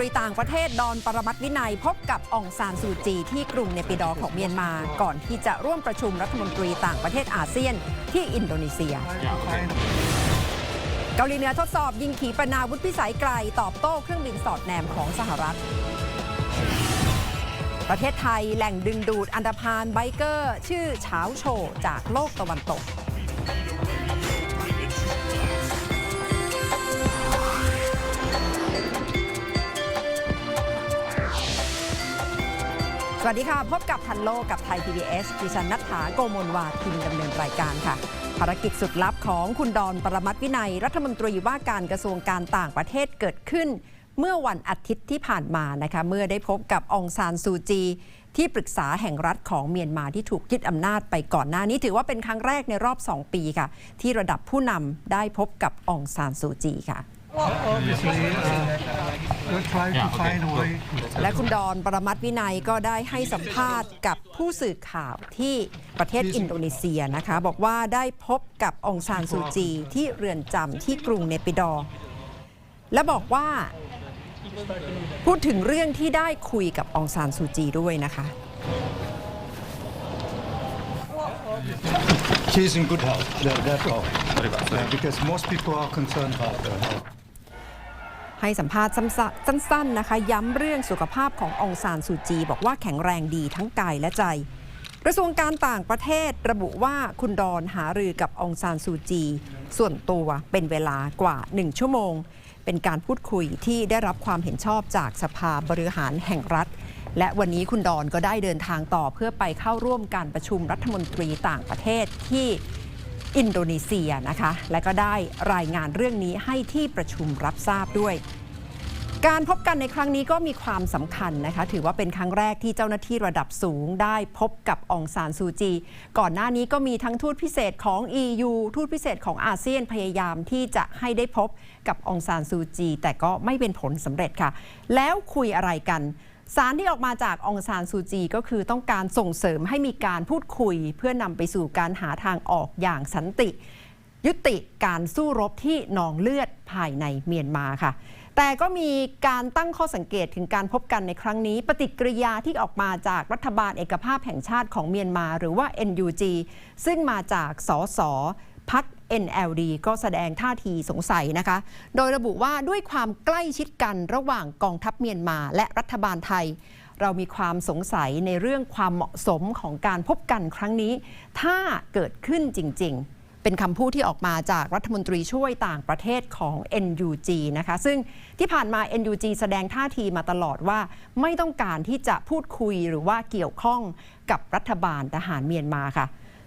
ตรีต่างประเทศดอนปรมัตถ์วินัย พบกับองซานซูจี ที่กรุงเนปิดอของเมียนมา ก่อนที่จะร่วมประชุมรัฐมนตรีต่างประเทศอาเซียนที่อินโดนีเซีย เกาหลีเหนือทดสอบยิงขีปนาวุธพิสัยไกล ตอบโต้เครื่องบินสอดแนมของสหรัฐ ประเทศไทยแหล่งดึงดูดอันดพานไบเกอร์ ชื่อเฉาโชจากโลกตะวันตก สวัสดีค่ะ พบกับทันโลกกับไทย PBS ดิฉันนัทธาโกโมลวาทีมดำเนินรายการค่ะ ภารกิจสุดลับของคุณดอนปรมัตวินัย รัฐมนตรีว่าการกระทรวงการต่างประเทศเกิดขึ้น เมื่อวันอาทิตย์ที่ผ่านมานะคะเมื่อได้พบกับองซานซูจี ที่ปรึกษาแห่งรัฐของเมียนมาที่ถูกยึดอำนาจไปก่อนหน้านี้ถือว่าเป็นครั้งแรกในรอบ 2 ปีค่ะ ที่ระดับผู้นำได้พบกับองซานซูจีค่ะ Obviously, uh, we're trying to find a way. และคุณดอนปรมัตถ์วินัยก็ได้ให้สัมภาษณ์กับผู้สื่อข่าวที่ประเทศอินโดนีเซียนะคะ บอกว่าได้พบกับองซานซูจีที่เรือนจำที่กรุงเนปิดอร์และบอกว่า พูดถึงเรื่องที่ได้คุยกับองซานซูจีด้วยนะคะ She's in good health. That, that's all. Yeah, because most people are concerned about her health. ให้สัมภาษณ์สั้นๆนะคะ ย้ำเรื่องสุขภาพขององซานซูจี บอกว่าแข็งแรงดีทั้งกายและใจ กระทรวงการต่างประเทศระบุว่าคุณดอนหารือกับองซานซูจี ส่วนตัวเป็นเวลากว่า 1 ชั่วโมง เป็นการพูดคุยที่ได้รับความเห็นชอบจากสภาบริหารแห่งรัฐ และวันนี้คุณดอนก็ได้เดินทางต่อเพื่อไปเข้าร่วมการประชุมรัฐมนตรีต่างประเทศที่ อินโดนีเซียนะคะ และก็ได้รายงานเรื่องนี้ให้ที่ประชุมรับทราบด้วย การพบกันในครั้งนี้ก็มีความสำคัญนะคะ ถือว่าเป็นครั้งแรกที่เจ้าหน้าที่ระดับสูงได้พบกับองซานซูจี ก่อนหน้านี้ก็มีทั้งทูตพิเศษของ EU ทูตพิเศษของอาเซียนพยายามที่จะให้ได้พบกับองซานซูจี แต่ก็ไม่เป็นผลสำเร็จค่ะ แล้วคุยอะไรกัน สารที่ออกมาจากองซานซูจีก็คือต้องการส่งเสริมให้มีการพูดคุย เพื่อนำไปสู่การหาทางออกอย่างสันติ ยุติการสู้รบที่นองเลือดภายในเมียนมาค่ะ แต่ก็มีการตั้งข้อสังเกตถึงการพบกันในครั้งนี้ ปฏิกิริยาที่ออกมาจากรัฐบาลเอกภาพแห่งชาติของเมียนมา หรือว่า NUG ซึ่งมาจากสสพัก NLD ก็แสดงท่าทีสงสัยนะคะ โดยระบุว่าด้วยความใกล้ชิดกันระหว่างกองทัพเมียนมา และรัฐบาลไทย เรามีความสงสัยในเรื่องความเหมาะสมของการพบกันครั้งนี้ ถ้าเกิดขึ้นจริง ๆ เป็นคำพูดที่ออกมาจากรัฐมนตรีช่วยต่างประเทศของ NUG นะคะ ซึ่งที่ผ่านมา NUG แสดงท่าทีมาตลอดว่า ไม่ต้องการที่จะพูดคุยหรือว่าเกี่ยวข้องกับรัฐบาลทหารเมียนมาค่ะ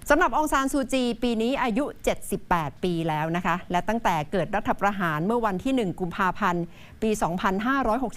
สำหรับองซานซูจี ปีนี้อายุ 78 ปีแล้วนะคะ และตั้งแต่เกิดรัฐประหารเมื่อวันที่ 1 กุมภาพันธ์ ปี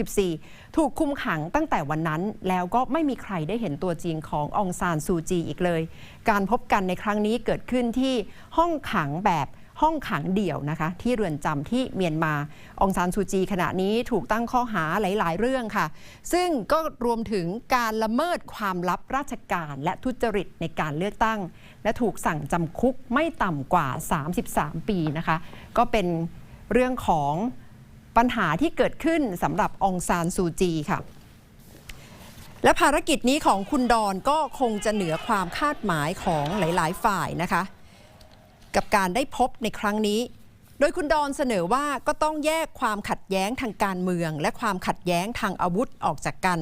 2564 ถูกคุมขังตั้งแต่วันนั้น แล้วก็ไม่มีใครได้เห็นตัวจริงขององซานซูจีอีกเลย การพบกันในครั้งนี้เกิดขึ้นที่ห้องขังแบบ ห้องขังเดี่ยวนะคะ ที่เรือนจำที่เมียนมา องซานซูจีขณะนี้ถูกตั้งข้อหาหลาย ๆ เรื่องค่ะ ซึ่งก็รวมถึงการละเมิดความลับราชการ และทุจริตในการเลือกตั้ง และถูกสั่งจำคุกไม่ต่ำกว่า 33 ปีนะคะ ก็เป็นเรื่องของปัญหาที่เกิดขึ้นสำหรับองซานซูจีค่ะและภารกิจนี้ของคุณดอนก็คงจะเหนือความคาดหมายของหลาย ๆ ฝ่ายนะคะ กับการได้พบในครั้งนี้ โดยคุณดอนเสนอว่าก็ต้องแยกความขัดแย้งทางการเมือง และความขัดแย้งทางอาวุธออกจากกัน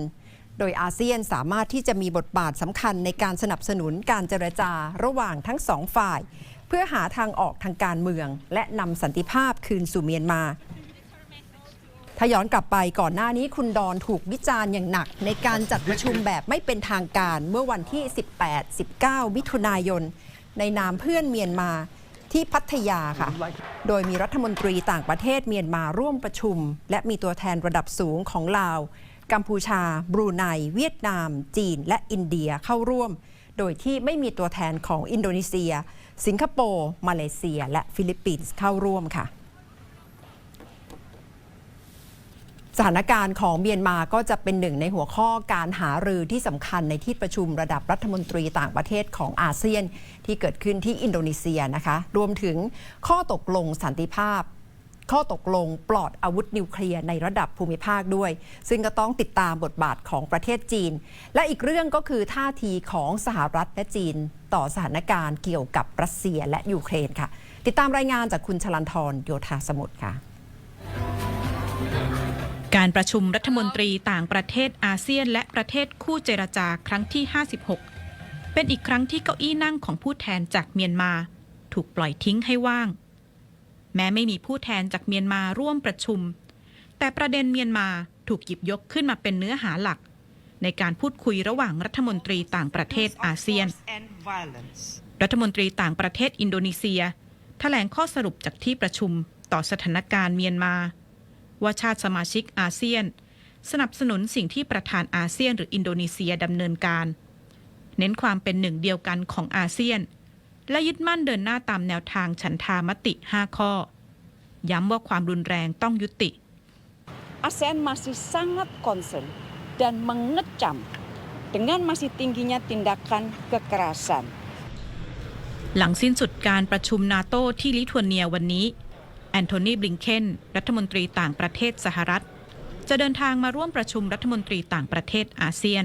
โดยอาเซียนสามารถที่จะมีบทบาทสำคัญในการสนับสนุนการเจรจาระหว่างทั้งสองฝ่าย เพื่อหาทางออกทางการเมือง และนำสันติภาพคืนสู่เมียนมาถ้าย้อนกลับไปก่อนหน้านี้คุณดอนถูกวิจารณ์อย่างหนัก ในการจัดประชุมแบบไม่เป็นทางการเมื่อวันที่ 18-19 มิถุนายน ในนามเพื่อนเมียนมา ที่พัทยาค่ะ โดยมีรัฐมนตรีต่างประเทศเมียนมาร่วมประชุม และมีตัวแทนระดับสูงของลาว กัมพูชา บรูไน เวียดนาม จีน และอินเดียเข้าร่วม โดยที่ไม่มีตัวแทนของอินโดนีเซีย สิงคโปร์ มาเลเซีย และฟิลิปปินส์เข้าร่วมค่ะ สถานการณ์ของเมียนมาก็จะเป็นหนึ่งในหัวข้อการหารือที่สำคัญในที่ประชุมระดับรัฐมนตรีต่างประเทศของอาเซียน ที่เกิดขึ้นที่อินโดนีเซียนะคะ รวมถึงข้อตกลงสันติภาพ ข้อตกลงปลอดอาวุธนิวเคลียร์ในระดับภูมิภาคด้วย ซึ่งก็ต้องติดตามบทบาทของประเทศจีน และอีกเรื่องก็คือท่าทีของสหรัฐและจีน ต่อสถานการณ์เกี่ยวกับรัสเซียและยูเครนค่ะ ติดตามรายงานจากคุณชลันทรโยธาสมุทรค่ะ การประชุมรัฐมนตรีต่างประเทศอาเซียนและประเทศคู่เจรจาครั้งที่ 56 เป็นอีกครั้งที่เก้าอี้นั่งของผู้แทนจากเมียนมา ถูกปล่อยทิ้งให้ว่าง แม้ไม่มีผู้แทนจากเมียนมาร่วมประชุม แต่ประเด็นเมียนมาถูกหยิบยกขึ้นมาเป็นเนื้อหาหลัก ในการพูดคุยระหว่างรัฐมนตรีต่างประเทศอาเซียน รัฐมนตรีต่างประเทศอินโดนีเซีย แถลงข้อสรุปจากที่ประชุมต่อสถานการณ์เมียนมา ว่าชาติสมาชิกอาเซียน สนับสนุนสิ่งที่ประธานอาเซียนหรืออินโดนีเซียดำเนินการ เน้นความเป็นหนึ่งเดียวกันของอาเซียน และยึดมั่นเดินหน้าตามแนวทางฉันทามติ 5 ข้อ ย้ำว่าความรุนแรงต้องยุติ ASEAN masih sangat concern dan mengecam dengan masih tingginya tindakan kekerasan. หลังสิ้นสุดการประชุมนาโตที่ลิทัวเนียวันนี้ แอนโทนี บลิงเคน รัฐมนตรีต่างประเทศสหรัฐ จะเดินทางมาร่วมประชุมรัฐมนตรีต่างประเทศอาเซียน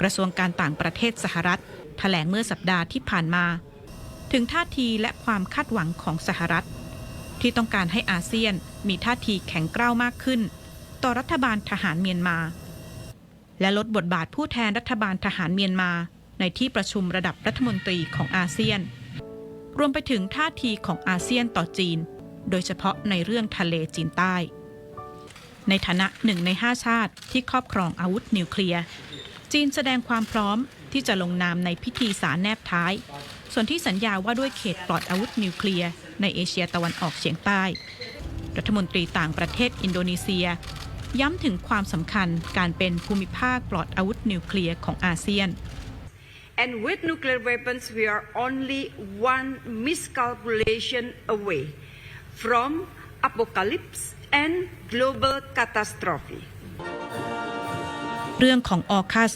กระทรวงการต่างประเทศสหรัฐแถลงเมื่อสัปดาห์ที่ผ่านมา ถึงท่าทีและความคาดหวังของสหรัฐ ที่ต้องการให้อาเซียนมีท่าทีแข็งกร้าวมากขึ้น ต่อรัฐบาลทหารเมียนมา และลดบทบาทผู้แทนรัฐบาลทหารเมียนมา ในที่ประชุมระดับรัฐมนตรีของอาเซียน รวมไปถึงท่าทีของอาเซียนต่อจีน โดยเฉพาะในเรื่องทะเลจีนใต้ ในฐานะหนึ่งในห้าชาติที่ครอบครองอาวุธนิวเคลียร์ จีนแสดงความพร้อมที่จะลงนามในพิธีสารแนบท้าย ส่วนที่สัญญาว่าด้วยเขตปลอดอาวุธนิวเคลียร์ในเอเชียตะวันออกเฉียงใต้ รัฐมนตรีต่างประเทศอินโดนีเซีย ย้ำถึงความสำคัญการเป็นภูมิภาคปลอดอาวุธนิวเคลียร์ของอาเซียน And with nuclear weapons, we are only one miscalculation away from apocalypse and global catastrophe. เรื่องของออคัส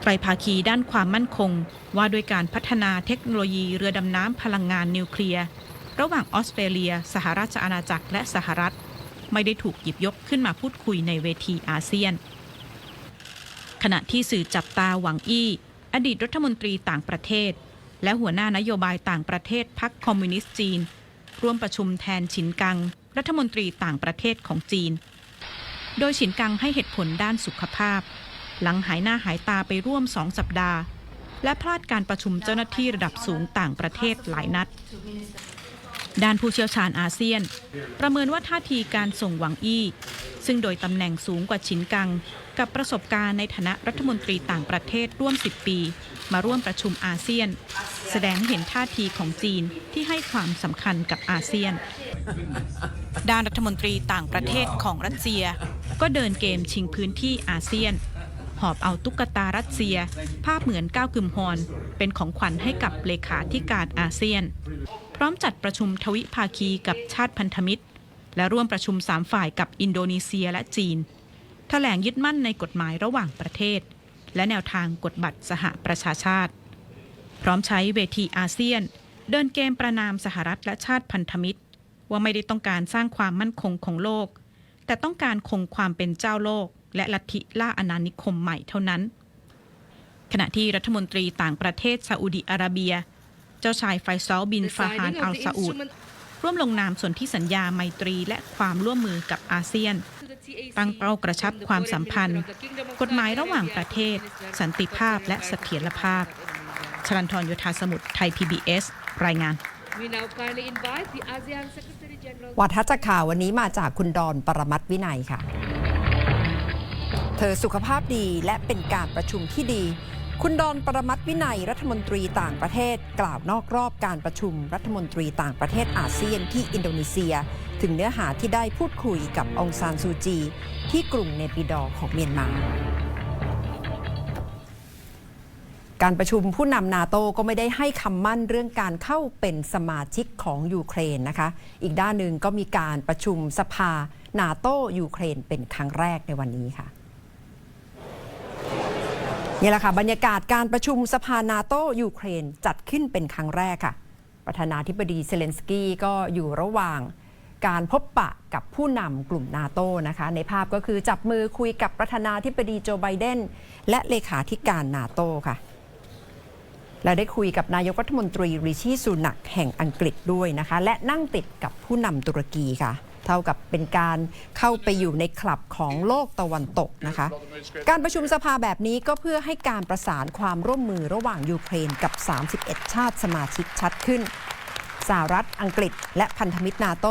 ไตรภาคีด้านความมั่นคง ว่าด้วยการพัฒนาเทคโนโลยีเรือดำน้ำพลังงานนิวเคลียร์ ระหว่างออสเตรเลีย สหราชอาณาจักรและสหรัฐ ไม่ได้ถูกหยิบยกขึ้นมาพูดคุยในเวทีอาเซียน ขณะที่สื่อจับตาหวังอี้ อดีตรัฐมนตรีต่างประเทศ และหัวหน้านโยบายต่างประเทศพรรคคอมมิวนิสต์จีน ร่วมประชุมแทนฉินกัง รัฐมนตรีต่างประเทศของจีน โดยฉินกังให้เหตุผลด้านสุขภาพ หลังหายหน้าหายตาไปร่วมสองสัปดาห์ และพลาดการประชุมเจ้าหน้าที่ระดับสูงต่างประเทศหลายนัด ด้านผู้เชี่ยวชาญอาเซียน ประเมินว่าท่าทีการส่งหวังอี้ ซึ่งโดยตำแหน่งสูงกว่าชินกัง กับประสบการณ์ในฐานะรัฐมนตรีต่างประเทศร่วม 10 ปี มาร่วมประชุมอาเซียน แสดงให้เห็นท่าทีของจีนที่ให้ความสำคัญกับอาเซียน ด้านรัฐมนตรีต่างประเทศของรัสเซีย ก็เดินเกมชิงพื้นที่อาเซียน หอบเอาตุ๊กตารัสเซีย ภาพเหมือนก้าวกึมฮอนเป็นของขวัญให้กับเลขาธิการอาเซียน พร้อมจัดประชุมทวิภาคีกับชาติพันธมิตร และร่วมประชุมสามฝ่ายกับอินโดนีเซียและจีนแถลงยึดมั่นในกฎหมายระหว่างประเทศ และแนวทางกฎบัตรสหประชาชาติ พร้อมใช้เวทีอาเซียน เดินเกมประนามสหรัฐและชาติพันธมิตร ว่าไม่ได้ต้องการสร้างความมั่นคงของโลก แต่ต้องการคงความเป็นเจ้าโลก และลัทธิล่าอาณานิคมใหม่เท่านั้น ขณะที่รัฐมนตรีต่างประเทศซาอุดิอาระเบีย เจ้าชายไฟซอลบินฟาฮานอัลซาอุดร่วมลงนามส่วนที่สัญญาไมตรีและความร่วมมือกับอาเซียน ตั้งเป้ากระชับความสัมพันธ์ กฎหมายระหว่างประเทศ สันติภาพและเสถียรภาพชลันทรโยธาสมุทรไทย PBS รายงาน We now kindly invite the ASEAN Secretary General. วัฒจักรข่าววันนี้มาจากคุณดอนปรมัตถ์วินัยค่ะ เธอสุขภาพดีและเป็นการประชุมที่ดี คุณดอนปรมัตถ์วินัยรัฐมนตรีต่างประเทศ กล่าวนอกรอบการประชุมรัฐมนตรีต่างประเทศอาเซียนที่อินโดนีเซีย ถึงเนื้อหาที่ได้พูดคุยกับองซานซูจี ที่กรุงเนปิดอของเมียนมา การประชุมผู้นำนาโตก็ไม่ได้ให้คำมั่นเรื่องการเข้าเป็นสมาชิกของยูเครนนะคะ อีกด้านหนึ่งก็มีการประชุมสภานาโตยูเครนเป็นครั้งแรกในวันนี้ค่ะนี่แหละค่ะบรรยากาศการประชุมสภานาโตยูเครนจัดขึ้นเป็นครั้งแรกค่ะ ประธานาธิบดีเซเลนสกี้ก็อยู่ระหว่าง การพบปะกับผู้นำกลุ่มนาโตนะคะในภาพก็คือจับมือคุยกับประธานาธิบดีโจไบเดน และเลขาธิการนาโตค่ะ และได้คุยกับนายกรัฐมนตรีริชีสุนักแห่งอังกฤษด้วยนะคะ และนั่งติดกับผู้นำตุรกีค่ะเท่ากับเป็นการเข้าไปอยู่ในคลับของโลกตะวันตกนะคะ การประชุมสภาแบบนี้ก็เพื่อให้การประสานความร่วมมือระหว่างยูเครนกับ 31 ชาติสมาชิกชัดขึ้นสหรัฐอังกฤษและพันธมิตรนาโต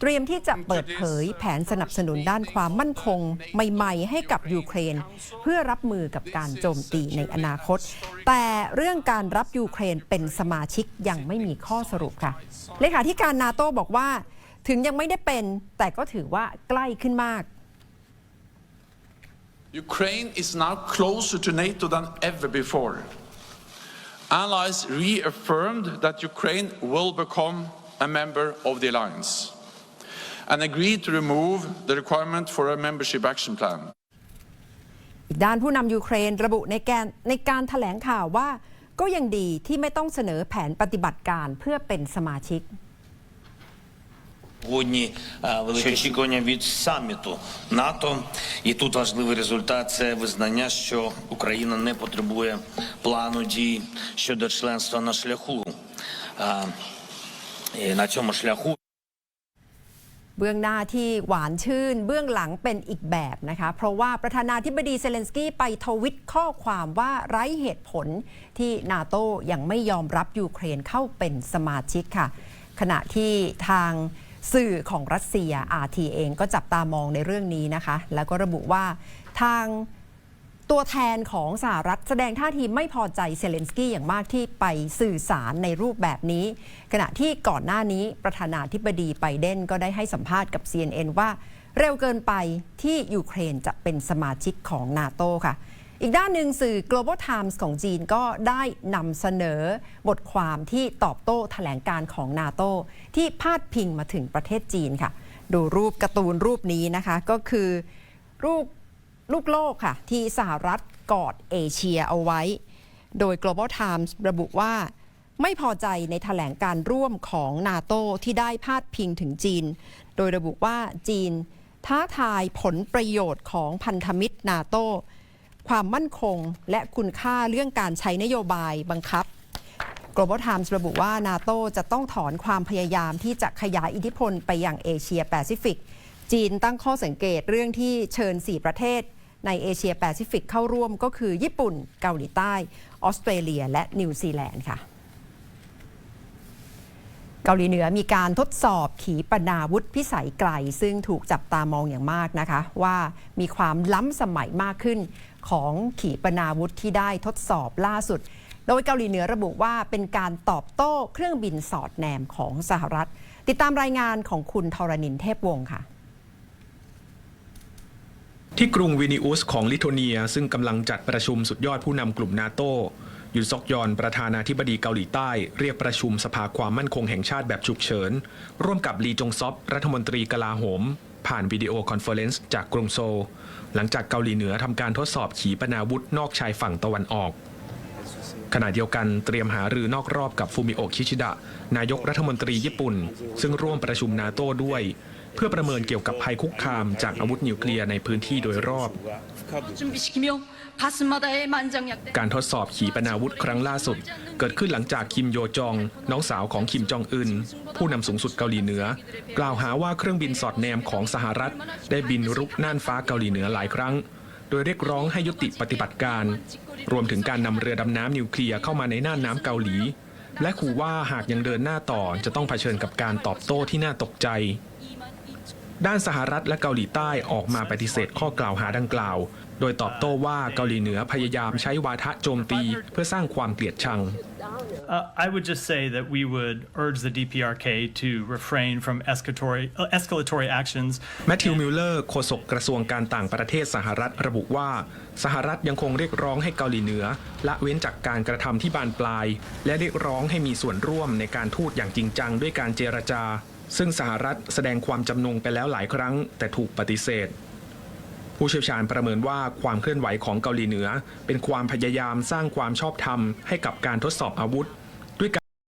เตรียมที่จะเปิดเผยแผนสนับสนุนด้านความมั่นคง ใหม่ ๆ ให้กับยูเครน เพื่อรับมือกับการโจมตีในอนาคต แต่เรื่องการรับยูเครนเป็นสมาชิกยังไม่มีข้อสรุปค่ะเลขาธิการนาโตบอกว่า ถึงยังไม่ได้เป็น แต่ก็ถือว่าใกล้ขึ้นมาก Ukraine is now closer to NATO than ever before. Allies reaffirmed that Ukraine will become a member of the alliance and agreed to remove the requirement for a membership action plan. อีกด้านผู้นำยูเครนระบุในแกนในการถแถลงข่าวว่า ก็ยังดีที่ไม่ต้องเสนอแผนปฏิบัติการเพื่อเป็นสมาชิก Сьогодні е, велике очікування від саміту НАТО, і тут важливий результат це визнання, що Україна не потребує плану дій щодо членства на шляху. Е, і На цьому шляху เบื้องหน้าที่หวานชื่น เบื้องหลังเป็นอีกแบบนะคะ เพราะว่าประธานาธิบดีเซเลนสกี้ไปทวิตข้อความว่าไร้เหตุผลที่นาโต้ยังไม่ยอมรับยูเครนเข้าเป็นสมาชิกค่ะ ขณะที่ทางสื่อของรัสเซีย RT เองก็จับตามองในเรื่องนี้นะคะ แล้วก็ระบุว่าทาง ตัวแทนของสหรัฐแสดงท่าทีไม่พอใจเซเลนสกี้อย่างมากที่ไปสื่อสารในรูปแบบนี้ ขณะที่ก่อนหน้านี้ประธานาธิบดีไบเดนก็ได้ให้สัมภาษณ์กับ CNN ว่าเร็วเกินไปที่ยูเครนจะเป็นสมาชิกของนาโตค่ะ อีกด้านหนึ่งสื่อ Global Times ของจีนก็ได้นำเสนอบทความที่ตอบโต้แถลงการของนาโตที่พาดพิงมาถึงประเทศจีนค่ะ ดูรูปการ์ตูนรูปนี้นะคะก็คือรูป ลูกโลกค่ะ ที่สหรัฐกอดเอเชียเอาไว้ โดย Global Times ระบุว่า ไม่พอใจในแถลงการร่วมของนาโตที่ได้พาดพิงถึงจีน โดยระบุว่าจีน ท้าทายผลประโยชน์ของพันธมิตรนาโตความมั่นคงและคุณค่าเรื่องการใช้นโยบายบังคับ Global Times ระบุว่านาโตจะต้องถอนความพยายามที่จะขยายอิทธิพลไปยังเอเชียแปซิฟิก จีนตั้งข้อสังเกตเรื่องที่เชิญ 4 ประเทศ ในเอเชียแปซิฟิกเข้าร่วมก็คือญี่ปุ่น เกาหลีใต้ ออสเตรเลีย และนิวซีแลนด์ค่ะเกาหลีเหนือมีการทดสอบขีปนาวุธพิสัยไกล ซึ่งถูกจับตามองอย่างมากนะคะ ว่ามีความล้ำสมัยมากขึ้นของขีปนาวุธที่ได้ทดสอบล่าสุด โดยเกาหลีเหนือระบุว่าเป็นการตอบโต้เครื่องบินสอดแนมของสหรัฐ ติดตามรายงานของคุณทรณินเทพวงศ์ค่ะ ที่กรุงวินิอุสของลิทัวเนีย ซึ่งกำลังจัดประชุมสุดยอดผู้นำกลุ่มนาโตยุนซอกยอนประธานาธิบดีเกาหลีใต้ เรียกประชุมสภาความมั่นคงแห่งชาติแบบฉุกเฉิน ร่วมกับลีจงซอปรัฐมนตรีกลาโหม ผ่านวิดีโอคอนเฟอเรนซ์จากกรุงโซล หลังจากเกาหลีเหนือทำการทดสอบขีปนาวุธนอกชายฝั่งตะวันออก ขณะเดียวกันเตรียมหารือนอกรอบกับฟูมิโอะคิชิดะ นายกรัฐมนตรีญี่ปุ่น ซึ่งร่วมประชุมนาโต้ด้วย เพื่อประเมินเกี่ยวกับภัยคุกคามจากอาวุธนิวเคลียร์ในพื้นที่โดยรอบ การทดสอบขีปนาวุธครั้งล่าสุด เกิดขึ้นหลังจากคิมโยจอง น้องสาวของคิมจองอึนผู้นำสูงสุดเกาหลีเหนือ กล่าวหาว่าเครื่องบินสอดแนมของสหรัฐ ได้บินรุกน่านฟ้าเกาหลีเหนือหลายครั้ง โดยเรียกร้องให้ยุติปฏิบัติการ รวมถึงการนำเรือดำน้ำนิวเคลียร์เข้ามาในน่านน้ำเกาหลี และขู่ว่าหากยังเดินหน้าต่อจะต้องเผชิญกับการตอบโต้ที่น่าตกใจ ด้านสหรัฐและเกาหลีใต้ออกมาปฏิเสธข้อกล่าวหาดังกล่าว โดยตอบโต้ว่าเกาหลีเหนือพยายามใช้วาทะโจมตีเพื่อสร้างความเกลียดชัง Uh, I would just say that we would urge the DPRK to refrain from escalatory, uh, escalatory actions แมทธิวมิลเลอร์โฆษกกระทรวงการต่างประเทศสหรัฐระบุว่า สหรัฐยังคงเรียกร้องให้เกาหลีเหนือละเว้นจากการกระทำที่บานปลาย และเรียกร้องให้มีส่วนร่วมในการทูตอย่างจริงจังด้วยการเจรจา ซึ่งสหรัฐแสดงความจำนงไปแล้วหลายครั้ง แต่ถูกปฏิเสธ ผู้เชี่ยวชาญประเมินว่าความเคลื่อนไหวของเกาหลีเหนือ เป็นความพยายามสร้างความชอบธรรมให้กับการทดสอบอาวุธ